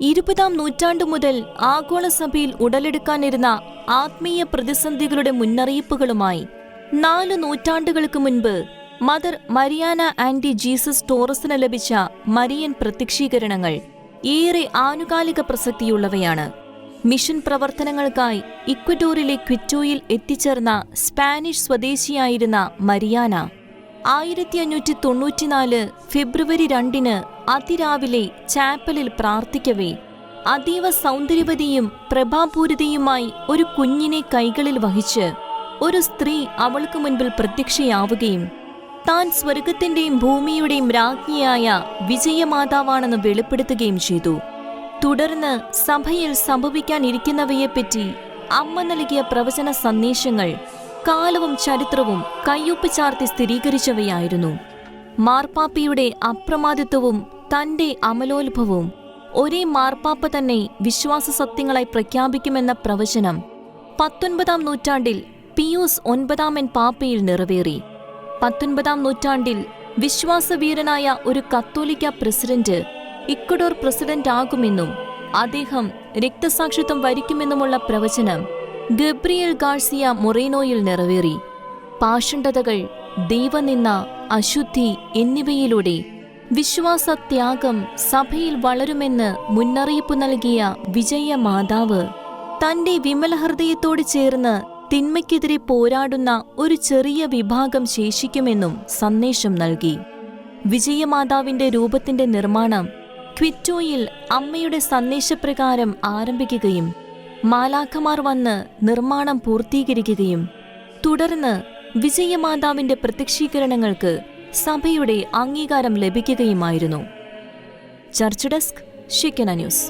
ഇരുപതാം നൂറ്റാണ്ടു മുതൽ ആഗോള സഭയിൽ ഉടലെടുക്കാനിരുന്ന ആത്മീയ പ്രതിസന്ധികളുടെ മുന്നറിയിപ്പുകളുമായി നാല് നൂറ്റാണ്ടുകൾക്ക് മുൻപ് മദർ മരിയാന ആന്റി ജീസസ് ടോറസിന് ലഭിച്ച മരിയൻ പ്രത്യക്ഷീകരണങ്ങൾ ഏറെ ആനുകാലിക പ്രസക്തിയുള്ളവയാണ്. മിഷൻ പ്രവർത്തനങ്ങൾക്കായി ഇക്വഡോറിലെ ക്വിറ്റോയിൽ എത്തിച്ചേർന്ന സ്പാനിഷ് സ്വദേശിയായിരുന്ന മരിയാന ആയിരത്തി അഞ്ഞൂറ്റി തൊണ്ണൂറ്റിനാല് ഫെബ്രുവരി രണ്ടിന് അതിരാവിലെ ചാപ്പലിൽ പ്രാർത്ഥിക്കവേ. അതീവ സൗന്ദര്യവതിയും പ്രഭാപൂരിതയുമായി ഒരു കുഞ്ഞിനെ കൈകളിൽ വഹിച്ച് ഒരു സ്ത്രീ അവൾക്ക് മുൻപിൽ പ്രത്യക്ഷയാവുകയും താൻ സ്വർഗത്തിന്റെയും ഭൂമിയുടെയും രാജ്ഞിയായ വിജയമാതാവാണെന്ന് വെളിപ്പെടുത്തുകയും ചെയ്തു. തുടർന്ന് സഭയിൽ സംഭവിക്കാനിരിക്കുന്നവയെപ്പറ്റി അമ്മ നൽകിയ പ്രവചന സന്ദേശങ്ങൾ കാലവും ചരിത്രവും കയ്യൊപ്പ് ചാർത്തി സ്ഥിരീകരിച്ചവയായിരുന്നു. മാർപ്പാപ്പയുടെ അപ്രമാദിത്വവും തന്റെ അമലോത്ഭവവും ഒരേ മാർപ്പാപ്പ തന്നെ വിശ്വാസ സത്യങ്ങളായി പ്രഖ്യാപിക്കുമെന്ന പ്രവചനം പത്തൊൻപതാം നൂറ്റാണ്ടിൽ പിയൂസ് ഒൻപതാമൻ പാപ്പയിൽ നിറവേറി. പത്തൊൻപതാം നൂറ്റാണ്ടിൽ വിശ്വാസവീരനായ ഒരു കത്തോലിക്ക പ്രസിഡന്റ് ഇക്വഡോർ പ്രസിഡന്റ് ആകുമെന്നും അദ്ദേഹം രക്തസാക്ഷിത്വം വരിക്കുമെന്നുമുള്ള പ്രവചനം ഗബ്രിയൽ ഗാർസിയ മൊറേനോയിൽ നിറവേറി. പാഷണ്ഡതകൾ ദൈവനിന്ന അശുദ്ധി എന്നിവയിലൂടെ വിശ്വാസത്യാഗം സഭയിൽ വളരുമെന്ന് മുന്നറിയിപ്പ് നൽകിയ വിജയ മാതാവ് തന്റെ വിമലഹൃദയത്തോട് ചേർന്ന് തിന്മയ്ക്കെതിരെ പോരാടുന്ന ഒരു ചെറിയ വിഭാഗം ശേഷിക്കുമെന്നും സന്ദേശം നൽകി. വിജയമാതാവിന്റെ രൂപത്തിന്റെ നിർമ്മാണം ക്വിറ്റോയിൽ അമ്മയുടെ സന്ദേശപ്രകാരം ആരംഭിക്കുകയും മാലാഖമാർ വന്ന് നിർമ്മാണം പൂർത്തീകരിക്കുകയും തുടർന്ന് വിജയമാതാവിന്റെ പ്രത്യക്ഷീകരണങ്ങൾക്ക് സഭയുടെ അംഗീകാരം ലഭിക്കുകയുമായിരുന്നു. Church desk Shekinah news.